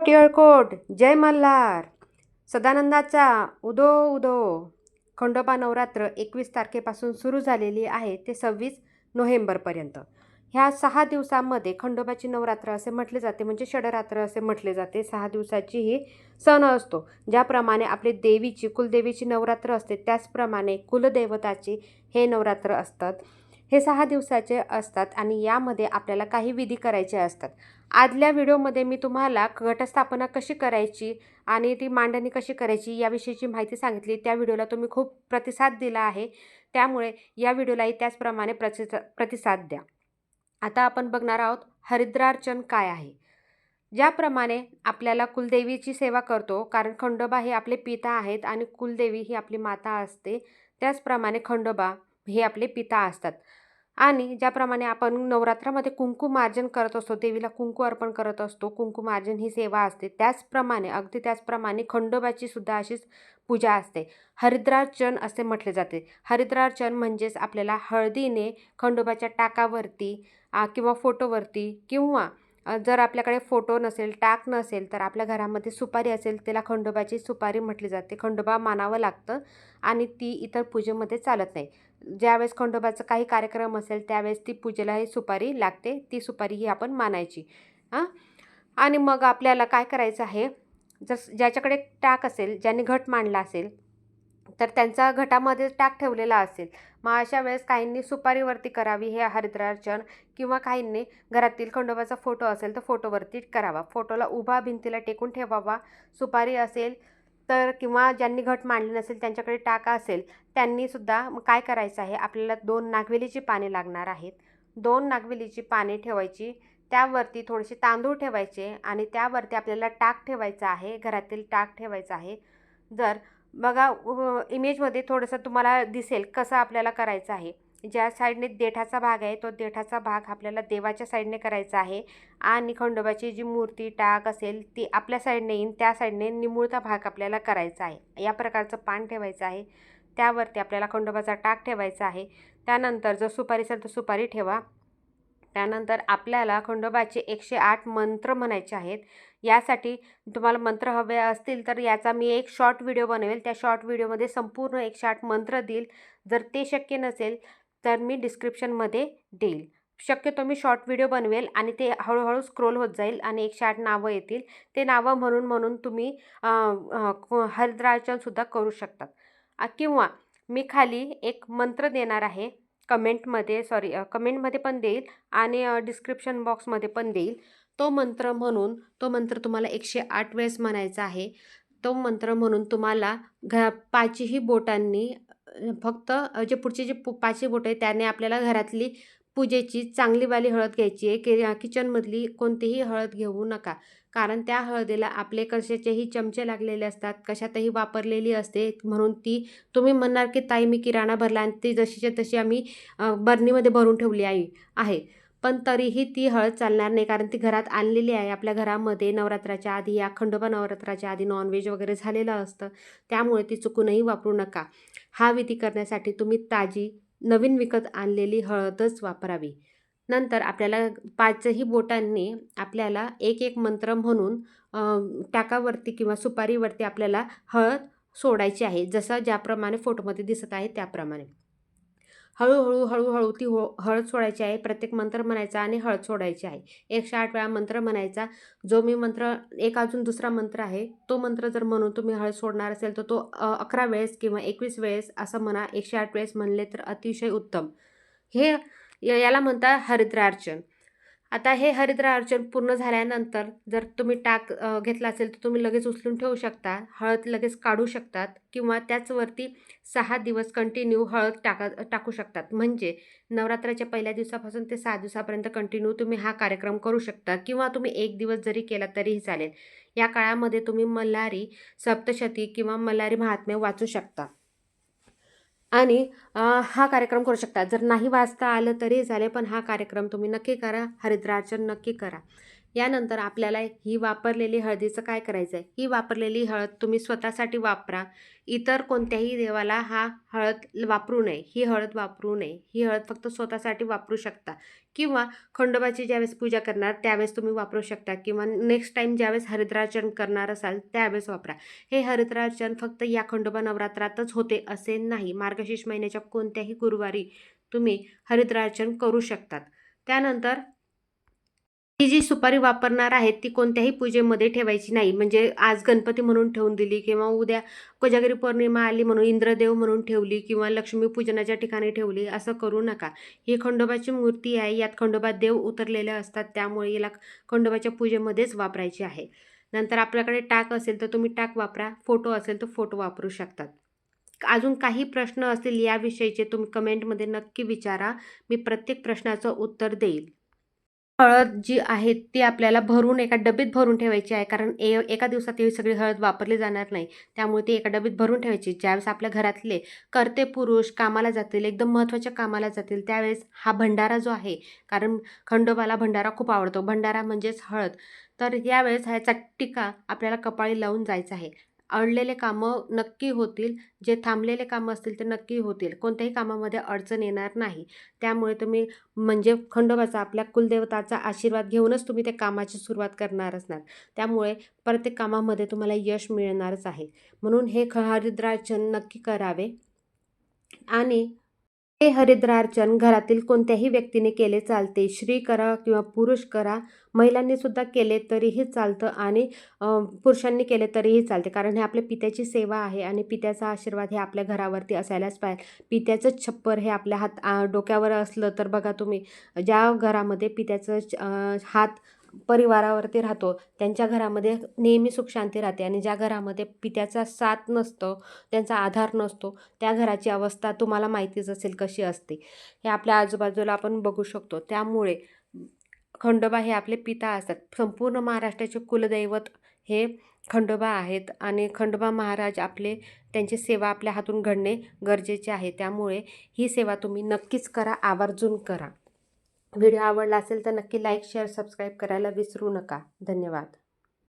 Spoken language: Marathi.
टिळकोट जय मल्हार. सदानंदाचा उदो उदो. खंडोबा नवरात्र एकवीस तारखेपासून सुरू झालेली आहे ते सव्वीस नोव्हेंबरपर्यंत. ह्या सहा दिवसांमध्ये खंडोबाची नवरात्र असे म्हटले जाते म्हणजे षडरात्र असे म्हटले जाते. सहा दिवसाची ही सण असतो ज्याप्रमाणे आपली देवीची कुलदेवीची नवरात्र असते त्याचप्रमाणे कुलदेवताची हे नवरात्र असतात. हे सहा दिवसाचे असतात आणि यामध्ये आपल्याला काही विधी करायचे असतात. आदल्या व्हिडिओमध्ये मी तुम्हाला घटस्थापना कशी करायची आणि ती मांडणी कशी करायची याविषयीची माहिती सांगितली. त्या व्हिडिओला तुम्ही खूप प्रतिसाद दिला आहे. त्यामुळे या व्हिडिओलाही त्याचप्रमाणे प्रतिसा प्रतिसाद द्या. आता आपण बघणार आहोत हरिद्रार्चन काय आहे. ज्याप्रमाणे आपल्याला कुलदेवीची सेवा करतो कारण खंडोबा हे आपले पिता आहेत आणि कुलदेवी ही आपली माता असते. त्याचप्रमाणे खंडोबा हे आपले पिता असतात. आणि ज्याप्रमाणे आपण नवरात्रामध्ये कुंकुमार्जन करत असतो देवीला कुंकू अर्पण करत असतो कुंकुमार्जन ही सेवा असते. त्याचप्रमाणे अगदी त्याचप्रमाणे खंडोबाची सुद्धा अशीच पूजा असते. हरिद्रार्चन असे म्हटले जाते. हरिद्रार्चन म्हणजेच आपल्याला हळदीने खंडोबाच्या टाकावरती किंवा फोटोवरती किंवा जर आपल्याकडे फोटो नसेल टाक नसेल तर आपल्या घरामध्ये सुपारी असेल त्याला खंडोबाची सुपारी म्हटली जाते. खंडोबा मानावं लागतं आणि ती इतर पूजेमध्ये चालत नाही. ज्यावेळेस खंडोबाचा काही कार्यक्रम असेल त्यावेळेस ती पूजेला ही सुपारी लागते. ती सुपारी ही आपण मानायची. हां? आणि मग आपल्याला काय करायचं आहे? जर ज्याच्याकडे टाक असेल ज्याने घट मांडला असेल तर त्यांचा घटामध्ये टाक ठेवलेला असेल. मग अशा वेळेस काहींनी सुपारीवरती करावी हे हरिद्रार्चन किंवा काहींनी घरातील खंडोबाचा फोटो असेल तर फोटोवरती करावा. फोटोला उभा भिंतीला टेकून ठेवावा. सुपारी असेल तर किंवा ज्यांनी घट मांडली नसेल त्यांच्याकडे टाका असेल त्यांनीसुद्धा मग काय करायचं आहे? आपल्याला दोन नागवेलीची पाने लागणार आहेत. दोन नागवेलीची पाने ठेवायची. त्यावरती थोडेसे तांदूळ ठेवायचे आणि त्यावरती आपल्याला टाक ठेवायचा आहे. घरातील टाक ठेवायचा आहे. जर बघा इमेजमध्ये थोडंसं तुम्हाला दिसेल कसं आपल्याला करायचं आहे. ज्या साईडने देठाचा भाग आहे तो देठाचा भाग आपल्याला देवाच्या साईडने करायचा आहे. आणि खंडोबाची जी मूर्ती टाक असेल ती आपल्या साईडने येईन त्या साईडने निमुळता भाग आपल्याला करायचा आहे. या प्रकारचं पान ठेवायचं आहे. त्यावरती आपल्याला खंडोबाचा टाक ठेवायचा आहे. त्यानंतर जर सुपारी असेल तर सुपारी ठेवा. त्यानंतर आपल्याला खंडोबाचे एकशे आठ मंत्र म्हणायचे आहेत. यासाठी तुम्हाला मंत्र हवे असतील तर याचा मी एक शॉर्ट व्हिडिओ बनवेल. त्या शॉर्ट व्हिडिओमध्ये संपूर्ण एकशे आठ मंत्र देईल. जर ते शक्य नसेल तर मी डिस्क्रिप्शनमध्ये देईल. शक्यतो मी शॉर्ट व्हिडिओ बनवेल आणि ते हळूहळू स्क्रोल होत जाईल आणि एकशे आठ नावं येतील. ते नावं म्हणून म्हणून तुम्ही हरिद्राचनसुद्धा करू शकतात. किंवा मी खाली एक मंत्र देणार आहे. कमेंटमध्ये सॉरी कमेंटमध्ये पण देईल आणि डिस्क्रिप्शन बॉक्समध्ये पण देईल. तो मंत्र म्हणून तो मंत्र तुम्हाला एकशे आठ वेळेस म्हणायचा आहे. तो मंत्र म्हणून तुम्हाला घ पाचही बोटांनी फक्त जे पुढचे जे पु पाचही बोट आहे त्याने आपल्याला घरातली पूजेची चांगलीवाली हळद घ्यायची आहे. की किचनमधली कोणतीही हळद घेऊ नका. कारण त्या हळदीला आपले कशाचेही चमचे लागलेले असतात. कशातही वापरलेली असते. म्हणून ती तुम्ही म्हणणार की ताई मी किराणा भरला आणि ती जशीच्या तशी आम्ही बरणीमध्ये भरून ठेवली आहे आहे. पण तरीही ती हळद चालणार नाही. कारण ती घरात आणलेली आहे. आपल्या घरामध्ये नवरात्राच्या आधी या खंडोबा नवरात्राच्या आधी नॉनव्हेज वगैरे झालेलं असतं. त्यामुळे ती चुकूनही वापरू नका. हा विधी करण्यासाठी तुम्ही ताजी नवीन विकत आणलेली हळदच वापरावी. नंतर आपल्याला पाचही बोटांनी आपल्याला एक एक मंत्र म्हणून टाकावरती किंवा सुपारीवरती आपल्याला हळद सोडायची आहे. जसं ज्याप्रमाणे फोटोमध्ये दिसत आहे त्याप्रमाणे. हळूहळू हळूहळू ती हो हळद सोडायची आहे. प्रत्येक मंत्र म्हणायचा आणि हळद सोडायची आहे. एकशे आठ वेळा मंत्र म्हणायचा. जो मी मंत्र एक अजून दुसरा मंत्र आहे तो मंत्र जर म्हणून तुम्ही हळद सोडणार असेल तर तो अकरा वेळेस किंवा एकवीस वेळेस असं म्हणा. एकशे आठ वेळेस म्हणले तर अतिशय उत्तम. हे याला म्हणतात हरिद्रार्चन. आता हे हरिद्रा अर्चन पूर्ण झाल्यानंतर जर तुम्ही टाक घेतला असेल तर तुम्ही लगेच उचलून ठेवू शकता. हळद लगेच काढू शकतात किंवा त्याचवरती सहा दिवस कंटिन्यू हळद टाका टाकू शकतात. म्हणजे नवरात्राच्या पहिल्या दिवसापासून ते सहा दिवसापर्यंत कंटिन्यू तुम्ही हा कार्यक्रम करू शकता किंवा तुम्ही एक दिवस जरी केला तरीही चालेल. या काळामध्ये तुम्ही मल्हारी सप्तशती किंवा मल्हारी महात्म्य वाचू शकता. आणि हा कार्यक्रम करू शकता. जर नाही वाचता आलं तरी चालेल पण हा कार्यक्रम तुम्ही नक्की करा. हरिद्राचन नक्की करा. यानंतर आपल्याला ही वापरलेली हळदीचं काय करायचं आहे ही वापरलेली हळद तुम्ही स्वतःसाठी वापरा. इतर कोणत्याही देवाला हा हळद वापरू नये. ही हळद वापरू नये. ही हळद फक्त स्वतःसाठी वापरू शकता. किंवा खंडोबाची ज्यावेळेस पूजा करणार त्यावेळेस तुम्ही वापरू शकता. किंवा नेक्स्ट टाईम ज्यावेळेस हरिद्रार्चन करणार असाल त्यावेळेस वापरा. हे हरिद्रार्चन फक्त या खंडोबा नवरात्रातच होते असे नाही. मार्गशीर्ष महिन्याच्या कोणत्याही गुरुवारी तुम्ही हरिद्रार्चन करू शकतात. त्यानंतर ही जी सुपारी वापरणार आहेत ती कोणत्याही पूजेमध्ये ठेवायची नाही. म्हणजे आज गणपती म्हणून ठेवून दिली किंवा उद्या कोजागिरी पौर्णिमा आली म्हणून इंद्रदेव म्हणून ठेवली किंवा लक्ष्मीपूजनाच्या ठिकाणी ठेवली असं करू नका. ही खंडोबाची मूर्ती आहे यात खंडोबा देव उतरलेले असतात त्यामुळे याला खंडोबाच्या पूजेमध्येच वापरायची आहे. नंतर आपल्याकडे टाक असेल तर तुम्ही टाक वापरा फोटो असेल तर फोटो वापरू शकतात. अजून काही प्रश्न असतील याविषयीचे तुम्ही कमेंटमध्ये नक्की विचारा मी प्रत्येक प्रश्नाचं उत्तर देईल. हळद जी आहे ती आपल्याला भरून एका डबीत भरून ठेवायची आहे. कारण ए एका दिवसात ही सगळी हळद वापरली जाणार नाही. त्यामुळे ती एका डबीत भरून ठेवायची. ज्यावेळेस आपल्या घरातले करते पुरुष कामाला जातील एकदम महत्त्वाच्या कामाला जातील त्यावेळेस हा भंडारा जो आहे कारण खंडोबाला भंडारा खूप आवडतो. भंडारा म्हणजेच हळद. तर यावेळेस ह्याचा टिका आपल्याला कपाळी लावून जायचा आहे. अडलेले कामं नक्की होतील. जे थांबलेले कामं असतील ते नक्की होतील. कोणत्याही कामामध्ये अडचण येणार नाही. त्यामुळे तुम्ही म्हणजे खंडोबाचा आपल्या कुलदेवताचा आशीर्वाद घेऊनच तुम्ही त्या कामाची सुरुवात करणार असणार. त्यामुळे प्रत्येक कामामध्ये तुम्हाला यश मिळणारच आहे. म्हणून हे ख हरिद्राचन नक्की करावे. आणि हे हरिद्रार्चन घरातील कोणत्याही व्यक्तीने केले चालते. स्त्री करा किंवा पुरुष करा महिलांनी सुद्धा केले तरीही चालतं आणि पुरुषांनी केले तरीही चालते. कारण हे आपल्या पित्याची सेवा आहे आणि पित्याचा आशीर्वाद हे आपल्या घरावरती असायलाच पाहिजे. पित्याचं छप्पर हे आपल्या हात डोक्यावर असलं तर बघा तुम्ही ज्या घरामध्ये पित्याचं हात परिवारावरती राहतो. त्यांच्या घरामध्ये नेहमी सुख शांती राहते आणि ज्या घरामध्ये पित्याचा साथ नसतो त्यांचा आधार नसतो त्या घराची अवस्था तुम्हाला माहितीच असेल कशी असते. हे आपल्या आजूबाजूला आपण बघू शकतो. त्यामुळे खंडोबा हे आपले पिता असतात. संपूर्ण महाराष्ट्राचे कुलदैवत हे खंडोबा आहेत आणि खंडोबा महाराज आपले त्यांची सेवा आपल्या हातून घडणे गरजेचे आहे. त्यामुळे ही सेवा तुम्ही नक्कीच करा आवर्जून करा. व्हिडिओ आवडला असेल तर नक्की लाईक शेअर सबस्क्राईब करायला विसरू नका. धन्यवाद.